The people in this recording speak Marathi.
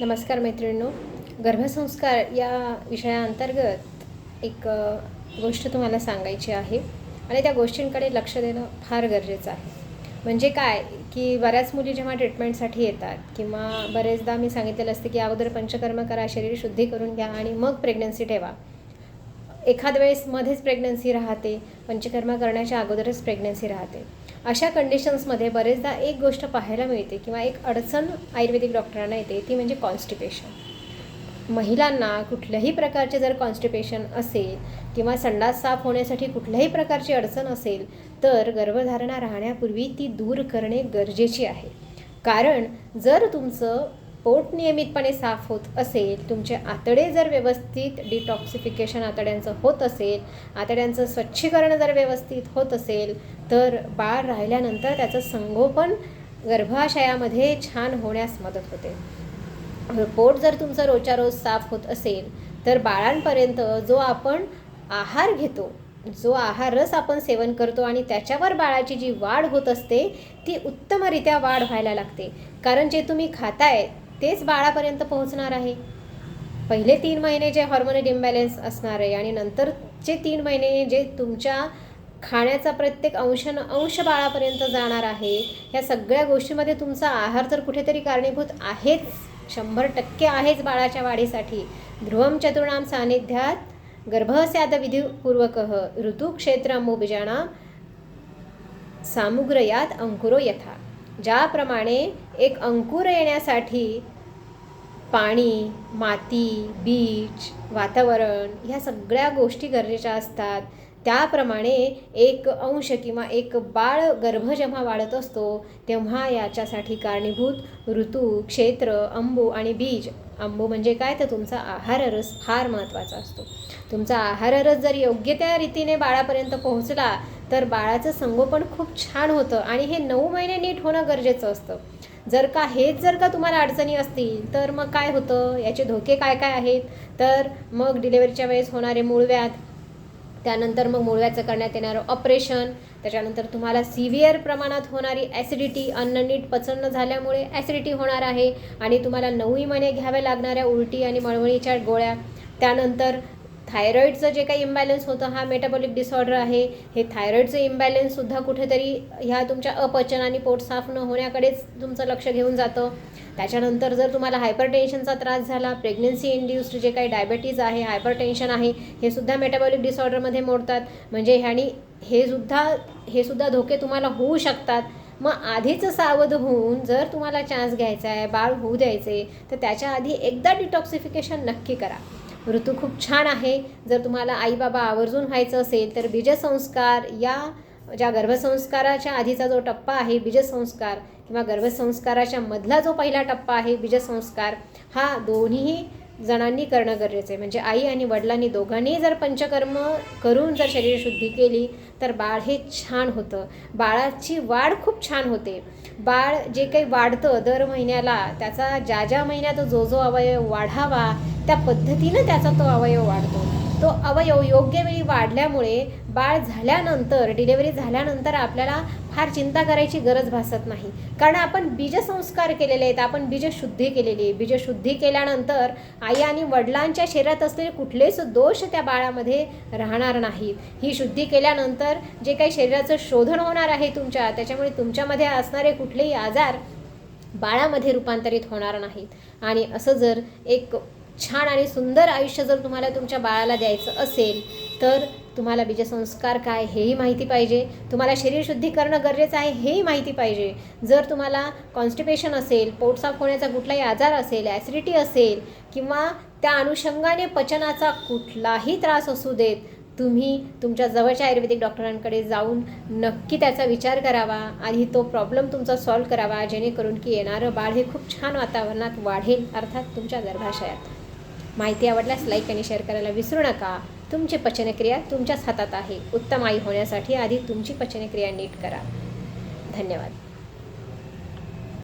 नमस्कार मैत्रिणींनो. गर्भसंस्कार या विषयाअंतर्गत एक गोष्ट तुम्हाला सांगायची आहे आणि त्या गोष्टींकडे लक्ष देणं फार गरजेचं आहे. म्हणजे काय? की बऱ्याच मुली जेव्हा ट्रीटमेंटसाठी येतात किंवा बरेचदा मी सांगितलेलं असते की अगोदर पंचकर्म करा शरीर शुद्धी करून घ्या आणि मग प्रेग्नन्सी ठेवा. एखाद वेळेस मध्येच प्रेग्नन्सी राहते पंचकर्म करण्याच्या अगोदरच प्रेग्नन्सी राहते. अशा कंडिशन्समध्ये बरेचदा एक गोष्ट पाहायला मिळते किंवा एक अडचण आयुर्वेदिक डॉक्टरांना येते ती म्हणजे कॉन्स्टिपेशन महिलांना कुठल्याही प्रकारचे जर कॉन्स्टिपेशन असेल किंवा संडास साफ होण्यासाठी कुठल्याही प्रकारची अडचण असेल तर गर्भधारणा राहण्यापूर्वी ती दूर करणे गरजेची आहे. कारण जर तुमचं पोट नियमितपणे साफ होत असेल तुमचे आतडे जर व्यवस्थित डिटॉक्सिफिकेशन आतड्यांचं होत असेल आतड्यांचं स्वच्छीकरण जर व्यवस्थित होत असेल तर बाळ राहिल्यानंतर त्याचं संगोपन गर्भाशयामध्ये छान होण्यास मदत होते. पोट जर तुमचं रोजच्या रोज साफ होत असेल तर बाळांपर्यंत जो आपण आहार घेतो जो आहार रस आपण सेवन करतो आणि त्याच्यावर बाळाची जी वाढ होत असते ती उत्तमरित्या वाढ व्हायला लागते. कारण जे तुम्ही खाताय तेच बाळापर्यंत पोहोचणार आहे. पहिले तीन महिने जे हॉर्मोनल इम्बॅलन्स असणार आहे आणि नंतरचे तीन महिने जे तुमच्या खाण्याचा प्रत्येक अंश अंश बाळापर्यंत जाणार आहे या सगळ्या गोष्टीमध्ये तुमचा आहार तर कुठेतरी कारणीभूत आहेच. शंभर टक्के आहेच बाळाच्या वाढीसाठी. ध्रुवम चतुर्णाम सानिध्यात गर्भस्याद विधीपूर्वक ऋतुक्षेत्रमुबीजाणाम सामुग्रयात अंकुरो यथा. ज्याप्रमाणे एक अंकुर येण्यासाठी पाणी माती बीज वातावरण ह्या सगळ्या गोष्टी गरजेच्या असतात. त्याप्रमाणे एक अंश किंवा एक बाळ गर्भ जेव्हा वाढत असतो तेव्हा याच्यासाठी कारणीभूत ऋतू क्षेत्र अंबू आणि बीज. अंबू म्हणजे काय? तर तुमचा आहाररस फार महत्त्वाचा असतो. तुमचा आहाररस जर योग्य त्या रीतीने बाळापर्यंत पोहोचला तर बाळाचं संगोपन खूप छान होतं आणि हे नऊ महिने नीट होणं गरजेचं असतं. जर का हेच जर का तुम्हाला अडचणी असतील तर मग काय होतं? याचे धोके काय काय आहेत? तर मग डिलेवरीच्या वेळेस होणारे मूळव्याध त्यानंतर मग मूळव्याचं करण्यात येणारं ऑपरेशन त्याच्यानंतर तुम्हाला सिव्हिअर प्रमाणात होणारी ॲसिडिटी अन्न नीट पचन न झाल्यामुळे ॲसिडिटी होणार आहे आणि तुम्हाला नऊही महिने घ्याव्या लागणाऱ्या उलटी आणि मळमळीच्या गोळ्या त्यानंतर थायरॉईडचं जे काही इम्बॅलन्स होतं हा मेटाबॉलिक डिसऑर्डर आहे. हे थायरॉईडचं इम्बॅलन्ससुद्धा कुठेतरी ह्या तुमच्या अपचन आणि पोट साफ न होण्याकडेच तुमचं लक्ष घेऊन जातं. त्याच्यानंतर जर तुम्हाला हायपर टेन्शनचा त्रास झाला प्रेग्नन्सी इंड्युस्ड जे काही डायबेटीज आहे हायपर टेन्शन आहे हे सुद्धा मेटाबॉलिक डिसऑर्डरमध्ये मोडतात. म्हणजे ह्यानी हे सुद्धा हे सुद्धा धोके तुम्हाला होऊ शकतात. मग आधीच सावध होऊन जर तुम्हाला चान्स घ्यायचा आहे बाळ होऊ द्यायचे तर त्याच्या आधी एकदा डिटॉक्सिफिकेशन नक्की करा. ऋतू खूप छान आहे. जर तुम्हाला आई बाबा आवर्जून व्हायचं असेल तर बीजसंस्कार या ज्या गर्भसंस्काराच्या आधीचा जो टप्पा आहे बीजसंस्कार किंवा गर्भसंस्काराच्या मधला जो पहिला टप्पा आहे बीजसंस्कार हा दोन्हीही जणांनी करणं गरजेचं आहे. म्हणजे आई आणि वडिलांनी दोघांनी जर पंचकर्म करून जर शरीरशुद्धी केली तर बाळ हे छान होतं. बाळाची वाढ खूप छान होते. बाळ जे काही वाढतं दर महिन्याला त्याचा ज्या ज्या महिन्यात जो जो अवयव वाढावा त्या पद्धतीनं त्याचा तो अवयव वाढतो. तो अवयव योग्य वेळी वाढल्यामुळे बाळ झाल्यानंतर डिलेवरी झाल्यानंतर आपल्याला फार चिंता करायची गरज भासत नाही. कारण आपण बीजसंस्कार केलेले आहेत आपण बीजशुद्धी केलेली आहे. बीजशुद्धी केल्यानंतर आई आणि वडिलांच्या शरीरात असलेले कुठलेच दोष त्या बाळामध्ये राहणार नाहीत ही शुद्धी केल्यानंतर जे काही शरीराचं शोधन होणार आहे तुमच्या त्याच्यामुळे तुमच्यामध्ये असणारे कुठलेही आजार बाळामध्ये रूपांतरित होणार नाहीत. आणि असं जर एक छान आणि सुंदर आयुष्य जर तुम्हाला तुमच्या बाळाला द्यायचं असेल तर तुम्हाला बीजसंस्कार काय हेही माहिती पाहिजे. तुम्हाला शरीरशुद्धी करणं गरजेचं आहे हेही माहिती पाहिजे. जर तुम्हाला कॉन्स्टिपेशन असेल पोट साफ होण्याचा कुठलाही आजार असेल ॲसिडिटी असेल किंवा त्या अनुषंगाने पचनाचा कुठलाही त्रास असू देत तुम्ही तुमच्या जवळच्या आयुर्वेदिक डॉक्टरांकडे जाऊन नक्की त्याचा विचार करावा आणि तो प्रॉब्लेम तुमचा सॉल्व्ह करावा जेणेकरून की येणारं बाळ हे खूप छान वातावरणात वाढेल अर्थात तुमच्या गर्भाशयात. माहिती आवडल्यास लाईक आणि शेअर करायला विसरू नका. तुमची पचनक्रिया तुमच्याच हातात आहे. उत्तम आई होण्यासाठी आधी तुमची पचनक्रिया नीट करा. धन्यवाद.